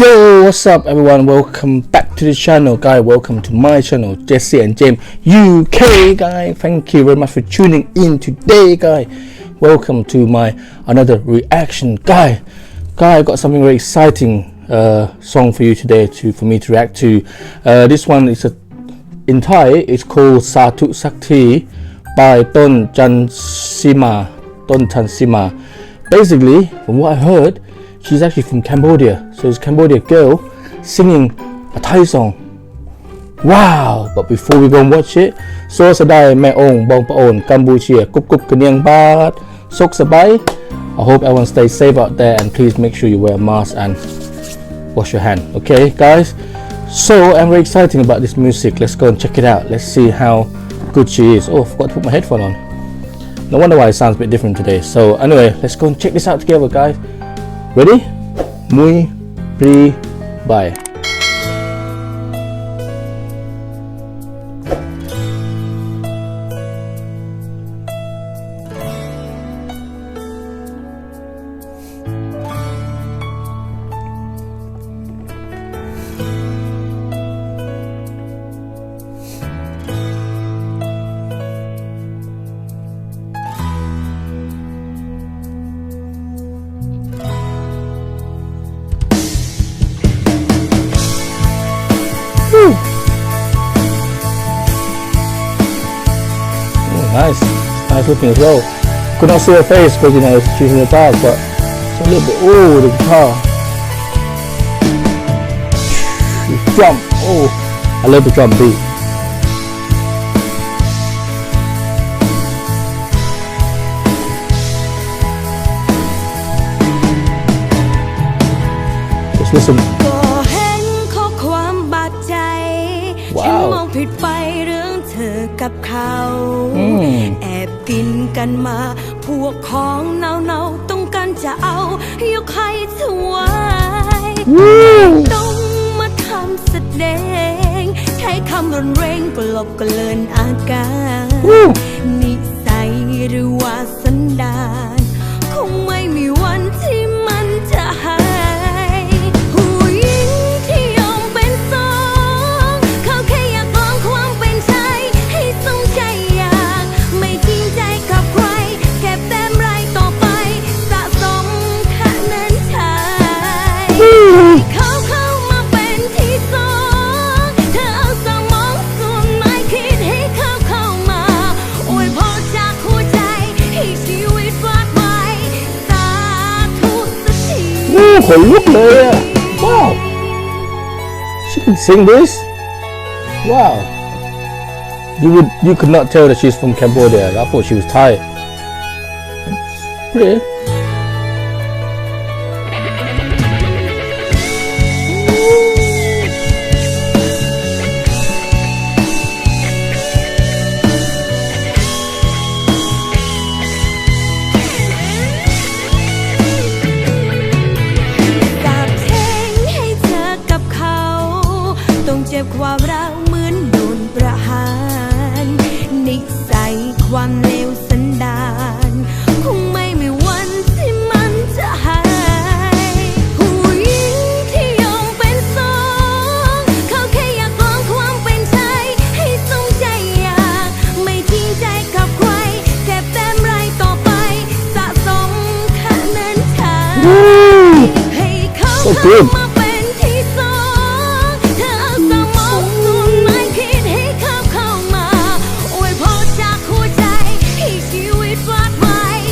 Yo, what's up, everyone? Welcome back to the channel, guy. Welcome to my channel, Jesse and James UK, guy. Thank you very much for tuning in today, guy. Welcome to my another reaction, guy. Guy, I got something very exciting uh, song for you today to for me to react to. Uh, this one is a in Thai. It's called Satu Sakti by Ton Chansima. Ton Chansima. Basically, from what I heard, she's actually from Cambodia. So it's a Cambodia girl singing a Thai song. Wow! But before we go and watch it, so sadai mae ong bong paon Cambodia kup kup kenyang bat sok sabai. I hope everyone stays safe out there and please make sure you wear a mask and wash your hand. Okay, guys? So I'm very excited about this music. Let's go and check it out. Let's see how good she is. Oh, I forgot to put my headphone on. No wonder why it sounds a bit different today. So anyway, let's go and check this out together, guys. Ready? Muy pri bye. Nice looking as well. Could not see her face because you know she's in the dark, but it's a little bit. Oh, the guitar. The drum. Oh, I love the drum beat. Just listen. ก็เห็นข้อความบาดใจ ว้าว ฉันมองผิดไปเรื่องเธอกับเขา อืม แอ บกินกันมา พวกของเน่าๆต้องการจะเอา ยกให้เธอไว้ต้องมาทำแสดง ใช้คำรุนแรงกลบกเลินอาการ Woo. นิสัยหรือว่าสันดา นลุกเลยอะ Wow. She can sing this. Wow. You would you could not tell that she's from Cambodia. I thought she was Thai. Pretty. ความเลวสันดานคงไม่มีวันที่มันจะหาย ผู้หญิงที่ยอมเป็นสองเขาแค่อยากลองความเป็นชายให้สมใจอยาก ไม่จริงใจกับใครเก็บแต้มไรายต่อไปสะสมคะแนนชาย Woo. ให้เขา So เข้า good.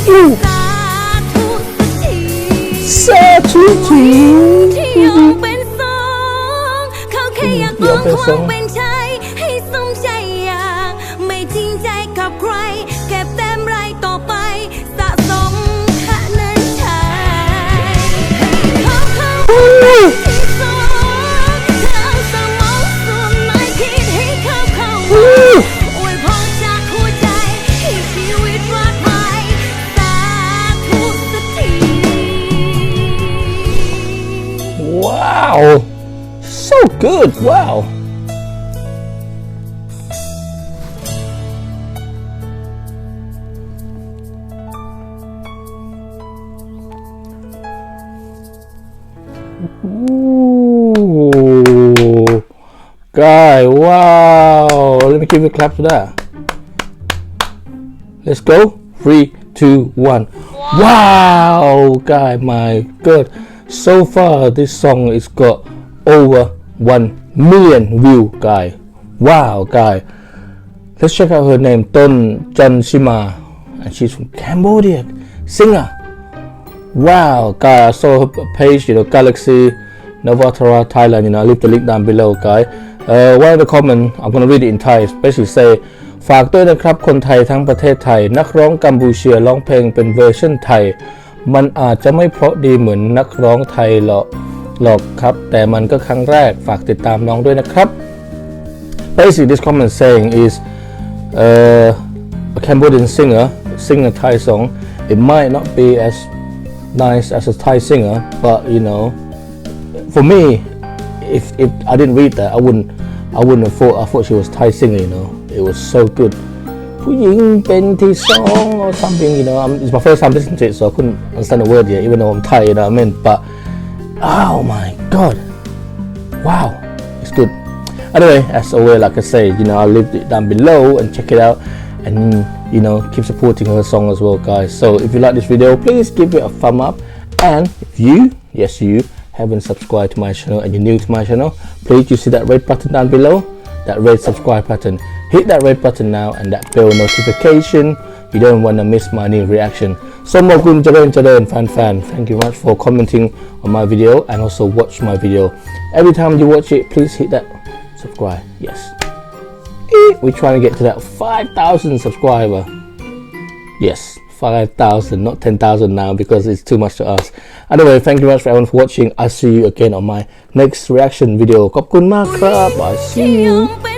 ไว้อู้สาธุสักที Satu ที่ยอมเป็นสองเขาแค่อยากลองความเป็น good. Wow. Ooh. guy wow let me give you a clap for that let's go three two one wow guy my god so far this song is got over 1 million view guy wow guy let's check out her name Ton Janshima and she's from Cambodia singer Wow, guy, I saw her page, you know, Galaxy Navatara Thailand, you know, I leave the link down below, guy. Uh, one of the comment, I'm gonna read it in Thai, basically say ฝากด้วยนะครับ คนไทยทั้งประเทศไทย นักร้องกัมพูเชียร้องเพลงเป็นเวอร์ชันไทย มันอาจจะไม่เพราะดีเหมือนนักร้องไทยหรอก หรอกครับ แต่มันก็ครั้งแรกฝากติดตามน้องด้วยนะครับ Basic this comment saying is uh, a Cambodian singer sing a Thai song it might not be as nice as a Thai singer but you know for me if, if I didn't read that I wouldn't I wouldn't have thought I thought she was Thai singer you know it was so good ผู้หญิงเป็นที่สอง or something you know um, it's my first time listening to it so I couldn't understand the word yet even though I'm Thai you know what I mean but oh my god. Wow. It's good. Anyway as always like I say you know I'll leave it down below and check it out and you know keep supporting her song as well guys. So if you like this video please give it a thumb up. And if you yes you haven't subscribed to my channel and you're new to my channel please you see that red button down below that red subscribe button. Hit that red button now and that bell notification. You don't want to miss my new reaction so Mokun Jaren Jaren fan fan thank you much for commenting on my video and also watch my video every time you watch it please hit that subscribe yes we're trying to get to that 5,000 subscriber. Yes, 5,000, not 10,000 now because it's too much to ask. Anyway, thank you very much for everyone for watching. I'll see you again on my next reaction video. ขอบคุณมากครับ I see ที่ยั you. งเป็น